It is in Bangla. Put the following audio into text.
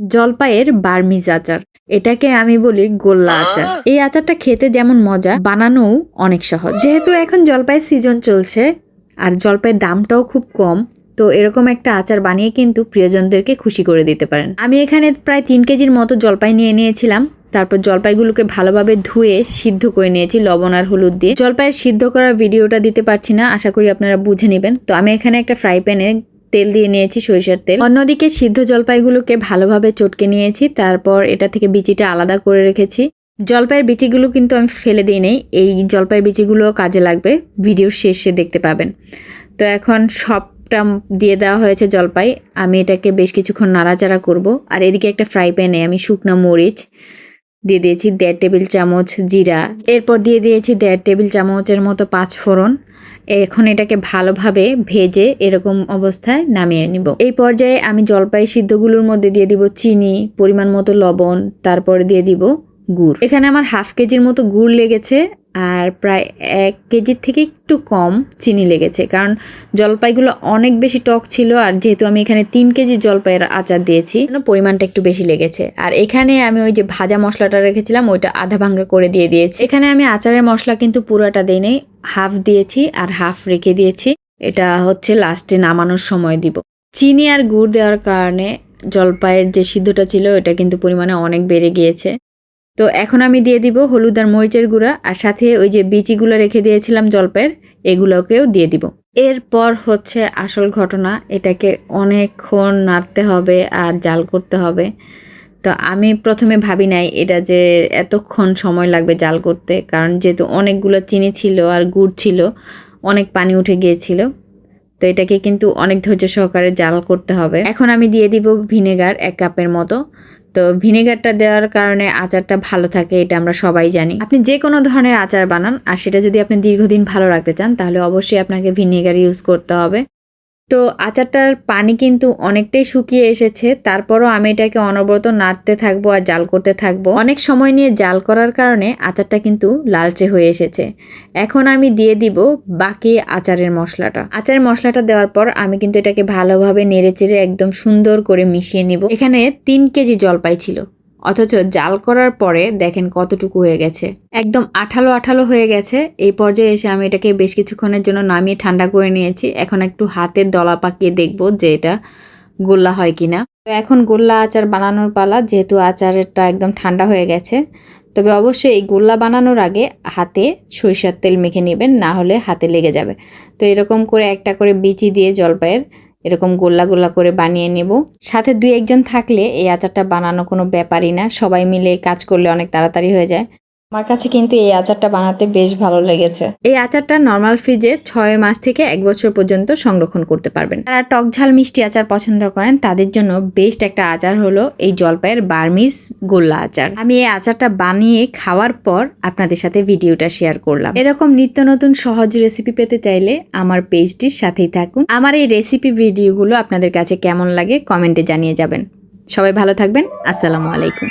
জলপাইয়ের বার্মিজ আচার। এটাকে আমি বলি গোল্লা আচার। এই আচারটা খেতে যেমন মজা বানানোও অনেক সহজ। যেহেতু এখন জলপাইয়ের সিজন চলছে আর জলপাইয়ের দামটাও খুব কম তো এরকম একটা আচার বানিয়ে কিন্তু প্রিয়জনদেরকে খুশি করে দিতে পারেন। আমি এখানে প্রায় তিন কেজির মতো জলপাই নিয়ে নিয়েছিলাম। তারপর জলপাইগুলোকে ভালোভাবে ধুয়ে সিদ্ধ করে নিয়েছি লবণ আর হলুদ দিয়ে। জলপাইয়ের সিদ্ধ করার ভিডিওটা দিতে পারছি না আশা করি আপনারা বুঝে নেবেন। তো আমি এখানে একটা ফ্রাই প্যানে তেল দিয়ে নিয়েছি সরিষার তেল। অন্যদিকে সিদ্ধ জলপাইগুলোকে ভালোভাবে চটকে নিয়েছি, তারপর এটা থেকে বিচিটা আলাদা করে রেখেছি। জলপাইয়ের বিচিগুলো কিন্তু আমি ফেলে দিই নেই, এই জলপাইয়ের বিচিগুলো কাজে লাগবে ভিডিওর শেষে দেখতে পাবেন। তো এখন সবটা দিয়ে দেওয়া হয়েছে জলপাই, আমি এটাকে বেশ কিছুক্ষণ নাড়াচাড়া করব। আর এদিকে একটা ফ্রাই প্যানে আমি শুকনো মরিচ দিয়ে দিয়েছি, দেড় টেবিল চামচ জিরা। এরপর দিয়ে দিয়েছি দেড় টেবিল চামচের মতো পাঁচ ফোড়ন এখন এটাকে ভালোভাবে ভেজে এরকম অবস্থায় নামিয়ে নিব। এই পর্যায়ে আমি জলপাই সিদ্ধগুলোর মধ্যে দিয়ে দিব চিনি, পরিমাণ মতো লবণ, তারপরে দিয়ে দিব গুড়। এখানে আমার হাফ কেজির মতো গুড় লেগেছে। আর প্রায় এক কেজির থেকে একটু কম চিনি লেগেছে। কারণ জলপাইগুলো অনেক বেশি টক ছিল আর যেহেতু আমি এখানে তিন কেজি জলপাইয়ের আচার দিয়েছি পরিমাণটা একটু বেশি লেগেছে। আর এখানে আমি ওই যে ভাজা মশলাটা রেখেছিলাম, ওইটা আধা ভাঙ্গা করে দিয়ে দিয়েছি। এখানে আমি আচারের মশলা কিন্তু পুরোটা দিই হাফ দিয়েছি আর হাফ রেখে দিয়েছি। এটা হচ্ছে লাস্টে নামানোর সময় দিব। চিনি আর গুড় দেওয়ার কারণে জলপাইয়ের যে সিদ্ধটা ছিল এটা কিন্তু পরিমাণে অনেক বেড়ে গিয়েছে। তো এখন আমি দিয়ে দিব হলুদ আর মরিচের গুঁড়া, আর সাথে ওই যে বিচিগুলো রেখে দিয়েছিলাম জলপাইয়ের এগুলোকেও দিয়ে দিব। এরপর হচ্ছে আসল ঘটনা, এটাকে অনেকক্ষণ নাড়তে হবে আর জাল করতে হবে। তো আমি প্রথমে ভাবি নাই এটা যে এতক্ষণ সময় লাগবে জাল করতে, কারণ যেহেতু অনেকগুলো চিনি ছিল আর গুড় ছিল, অনেক পানি উঠে গিয়েছিল। তো এটাকে কিন্তু অনেক ধৈর্য সহকারে জাল করতে হবে। এখন আমি দিয়ে দিব ভিনেগার এক কাপের মতো। তো ভিনেগারটা দেওয়ার কারণে আচারটা ভালো থাকে, এটা আমরা সবাই জানি। আপনি যে কোনো ধরনের আচার বানান, আর সেটা যদি আপনি দীর্ঘদিন ভালো রাখতে চান, তাহলে অবশ্যই আপনাকে ভিনেগার ইউজ করতে হবে। তো আচারটার পানি কিন্তু অনেকটাই শুকিয়ে এসেছে, তারপরও আমি এটাকে অনবরত নাড়তে থাকব আর জাল করতে থাকব। অনেক সময় নিয়ে জাল করার কারণে আচারটা কিন্তু লালচে হয়ে এসেছে। এখন আমি দিয়ে দিব বাকি আচারের মশলাটা। আচারের মশলাটা দেওয়ার পর আমি কিন্তু এটাকে ভালোভাবে নেড়েচেড়ে একদম সুন্দর করে মিশিয়ে নিব। এখানে তিন কেজি জলপাই ছিল। অথচ জাল করার পরে দেখেন কতটুকু হয়ে গেছে। একদম আঠালো আঠালো হয়ে গেছে। এই পর্যায়ে এসে আমি এটাকে বেশ কিছুক্ষণের জন্য নামিয়ে ঠান্ডা করে নিয়েছি। এখন একটু হাতের দলা পাকিয়ে দেখব যে এটা গোল্লা হয় কিনা। তো এখন গোল্লা আচার বানানোর পালা, যেহেতু আচারেরটা একদম ঠান্ডা হয়ে গেছে। তবে অবশ্যই এই গোল্লা বানানোর আগে হাতে সরিষার তেল মেখে নেবেন, না হলে হাতে লেগে যাবে। তো এরকম করে একটা করে বিচি দিয়ে জলপাইয়ের এরকম গোল্লা গোল্লা করে বানিয়ে নেব। সাথে দুই একজন থাকলে এই আচারটা বানানো কোনো ব্যাপারই না। সবাই মিলে কাজ করলে অনেক তাড়াতাড়ি হয়ে যায়। আমার কাছে কিন্তু এই আচারটা বানাতে বেশ ভালো লেগেছে। এই আচারটা নর্মাল ফ্রিজে ছয় মাস থেকে এক বছর পর্যন্ত সংরক্ষণ করতে পারবেন। যারা টক ঝাল মিষ্টি আচার পছন্দ করেন, তাদের জন্য বেস্ট একটা আচার হলো এই জলপাইয়ের বার্মিস গোল্লা আচার। আমি এই আচারটা বানিয়ে খাওয়ার পর আপনাদের সাথে ভিডিওটা শেয়ার করলাম। এরকম নিত্য নতুন সহজ রেসিপি পেতে চাইলে আমার পেজটির সাথেই থাকুন। আমার এই রেসিপি ভিডিওগুলো আপনাদের কাছে কেমন লাগে কমেন্টে জানিয়ে যাবেন। সবাই ভালো থাকবেন। আসসালামু আলাইকুম।